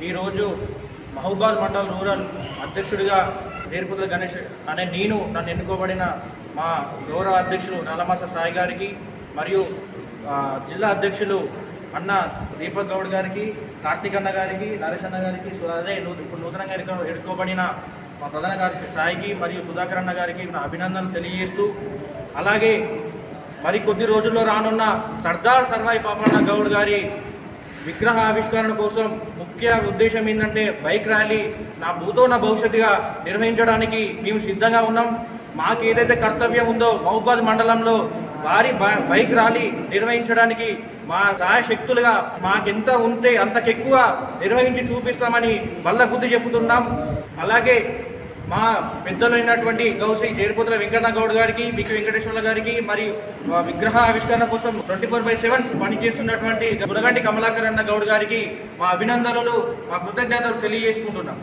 ఈరోజు మహబూబాద్ మండల్ రూరల్ అధ్యక్షుడిగా జేర్పుతుల గణేష్ అనే నేను నన్ను ఎన్నుకోబడిన మా గౌరవ అధ్యక్షులు నల్లమాస సాయి గారికి మరియు జిల్లా అధ్యక్షులు అన్న దీపక్ గౌడ్ గారికి కార్తీక్ అన్న గారికి నరేష్ అన్న గారికి అదే ఇప్పుడు నూతనంగా ఎన్నుకో- ఎన్నుకోబడిన మా ప్రధాన కార్యదర్శి సాయికి మరియు సుధాకర్ అన్న గారికి నా అభినందనలు తెలియజేస్తూ అలాగే మరి కొద్ది రోజుల్లో రానున్న సర్దార్ సర్వాయి పాపన్న గౌడ్ గారి విగ్రహ ఆవిష్కరణ కోసం ముఖ్య ఉద్దేశం ఏంటంటే బైక్ ర్యాలీ నా భూతో నా భవిష్యత్తుగా నిర్వహించడానికి మేము సిద్ధంగా ఉన్నాం. మాకు ఏదైతే కర్తవ్యం ఉందో మహబాద్ మండలంలో వారి బై- బైక్ ర్యాలీ నిర్వహించడానికి మా సహాయ శక్తులుగా మాకెంత ఉంటే అంతకెక్కువ నిర్వహించి చూపిస్తామని వల్ల గుద్ది చెబుతున్నాం. అలాగే మా పెద్దలైనటువంటి గౌశ్రీ జేరుపోతుల వెంకన్న గౌడ్ గారికి బికి వెంకటేశ్వర్ల గారికి మరి విగ్రహ ఆవిష్కరణ కోసం ట్వంటీ ఫోర్ బై సెవెన్ పనిచేస్తున్నటువంటి గుణగంటి కమలాకర్ అన్న గౌడ్ గారికి మా అభినందనలు మా కృతజ్ఞతలు తెలియజేసుకుంటున్నాం.